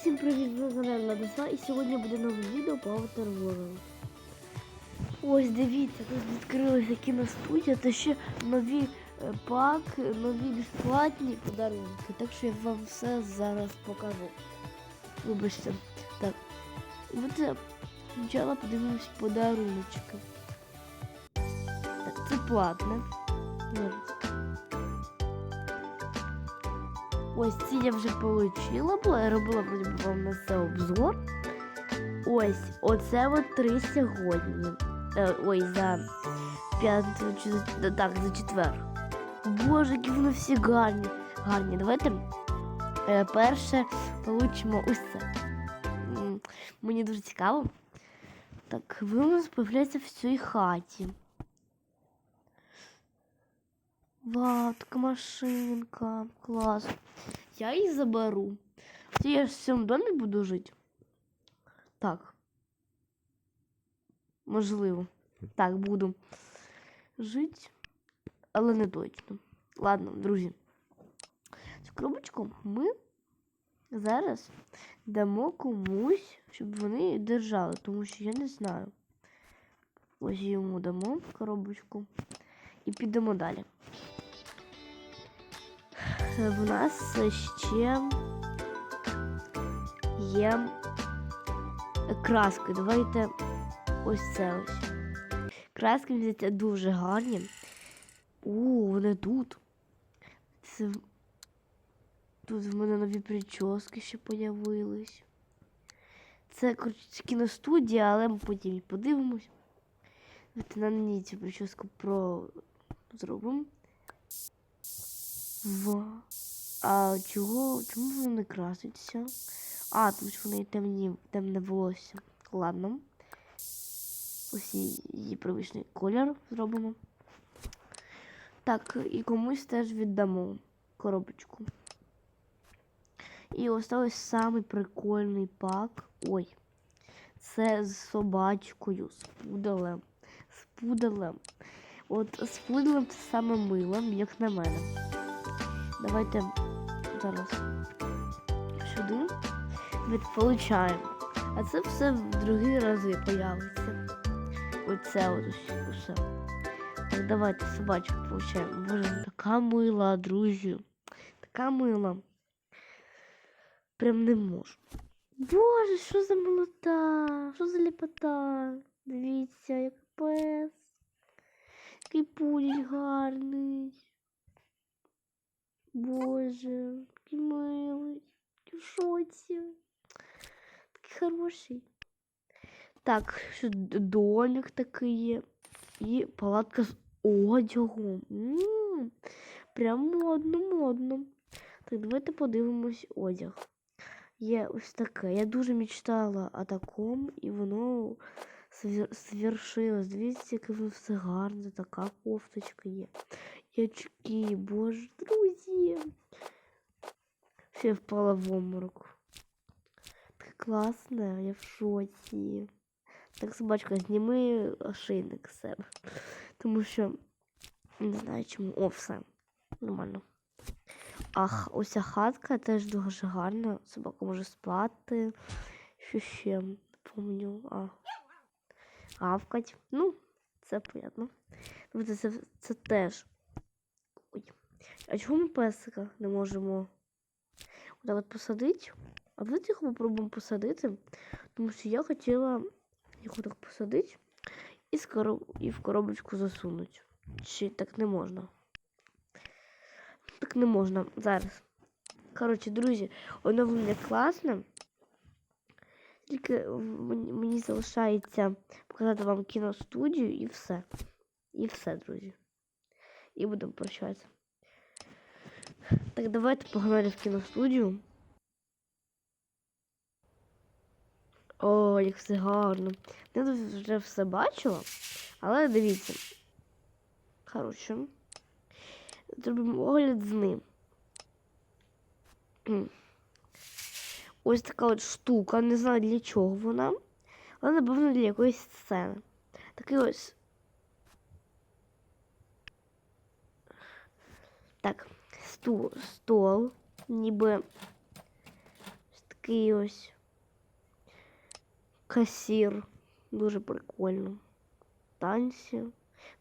Всім привіт, на каналі Ладоса і сьогодні буде нове відео по Avatar World. Ось дивіться, тут відкрилася кіностудія та ще нові е, пак, нові безплатні подарунки. Так що я вам все зараз покажу. Вибачте. Так. От спочатку подивимось подаруночки. Так, це платне. Зараз. Ось ці я вже получила, була я робила вроді вам на це обзор. Ось, оце от три сьогодні. Е, ой, за п'ятницю чи так, за четвер. Боже, які вони всі гарні. Гарні. Давайте е, перше получимо ось це. Мені дуже цікаво. Так, ви у нас появляється в цій хаті. Вау, така машинка. Клас. Я її заберу. Це я ж в цьому домі буду жити. Так. Можливо. Так, буду жити, але не точно. Ладно, друзі. Цю коробочку ми зараз дамо комусь, щоб вони держали, тому що я не знаю. Ось йому дамо коробочку і підемо далі. Е, В нас ще є краски. Давайте ось це ось. Краски мені дуже гарні. О, вони тут. Це... Тут в мене нові прически ще появились. Це коротше, кіностудія, але ми потім і подивимось. Давайте на мені цю прическу про зробимо. Ва. А чого? Чому воно не краситься? А, тому що в неї темні, темне волосся. Ладно. Ось її привичний колір зробимо. Так, і комусь теж віддамо коробочку. І осталось самий прикольний пак. Ой. Це з собачкою, з пуделем. З пуделем. От з це саме милим, як на мене. Давайте зараз сюди від получаємо. А це все в другі рази появиться. Оце от усе. Так, давайте собачку получаємо. Боже, така мила, друзі. Така мила. Прям не можу. Боже, що за молота? Що за ліпота? Дивіться, як пес. Який пуль гарний. Боже, який милий, в шоці. Такий хороший. Так, домик такий є. І палатка з одягом. М, Прям модно, модно. Так, давайте подивимось одяг. Є ось таке. Я дуже мечтала о такому, і воно свершилось. Дивіться, яке воно все гарне, така кофточка є. І очки, боже, друзі. Все впала в обморок. Так класно, я в шоці. Так, собачка, зніми ошейник з себе. Тому що не знаю чому. О, все. Нормально. Ах, ось ця хатка теж дуже гарна. Собака може спати. Що ще? Помню. А. Гавкать. Ну, це понятно. Тобто це, це теж. Ой. А чому ми песика не можемо отак от посадити? А давайте його попробуємо посадити. Тому що я хотіла його так посадити і, скоро, і в коробочку засунути. Чи так не можна? Так не можна зараз. Коротше, друзі, оновлення класне. Тільки мені залишається показати вам кіностудію і все. І все, друзі. І будемо прощатися. Так, давайте погнали в кіностудію. О, як все гарно. Я тут вже все бачила, але дивіться. Коротше. Зробимо огляд з ним. Ось така от штука, не знаю для чого вона, але напевно для якоїсь сцени. Такий ось. Так, стул, стол, ніби такий ось касір. Дуже прикольно. Танці.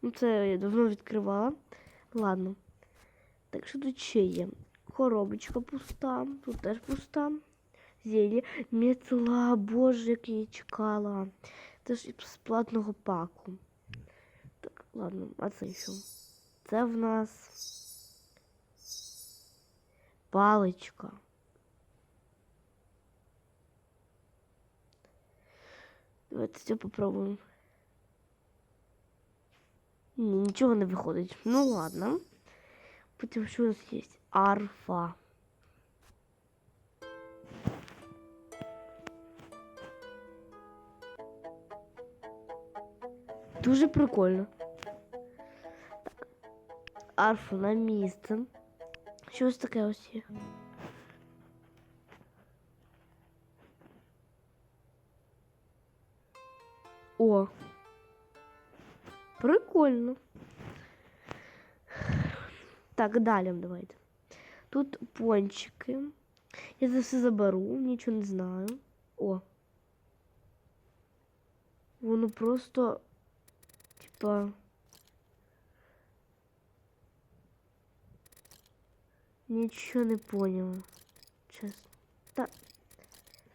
Ну, це я давно відкривала. Ладно. Так що тут ще є? Коробочка пуста, тут теж пуста. Зелье. Метла, боже, як її чекала. Це ж з платного паку. Так, ладно, а це що? Це в нас паличка. Давайте це попробуємо. Ні, нічого не виходить. Ну ладно. Потім що у нас є? Арфа. Дуже прикольно. Так. Арфу на місце. Щось таке ось є. О. Прикольно. Так, далі давайте. Тут пончики. Я це все заберу, нічого не знаю. О. Воно просто, типа. Нічого не поняла. Чесно. Та.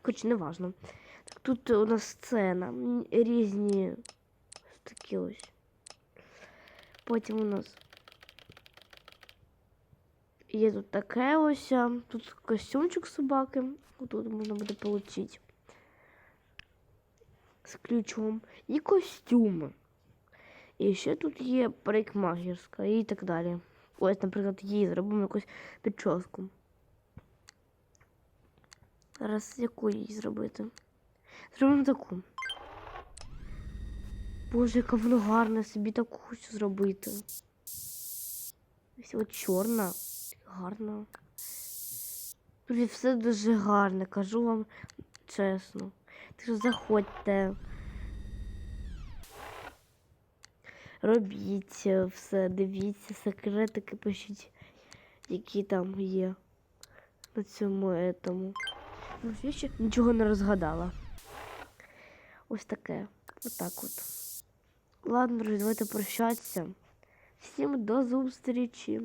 Хоч не важно. Так, тут у нас сцена. м, Різні ось такі ось. Потім у нас є тут таке ось. а, Тут костюмчик собаки. Тут можна буде отримати. З ключом. І костюми. І ще тут є парикмахерська і так далі. Ось, наприклад, їй зробимо якусь прическу. Зараз яку їй зробити? Зробимо таку. Боже, яка воно гарна, собі таку хочу зробити. Ось от чорна. Гарна. Блін, все дуже гарне, кажу вам чесно. Так що заходьте. Робіть е, все, дивіться, секретики пишіть, які там є на цьому етому. Ну, ще нічого не розгадала. Ось таке. Отак от. Ладно, друзі, давайте прощатися. Всім до зустрічі.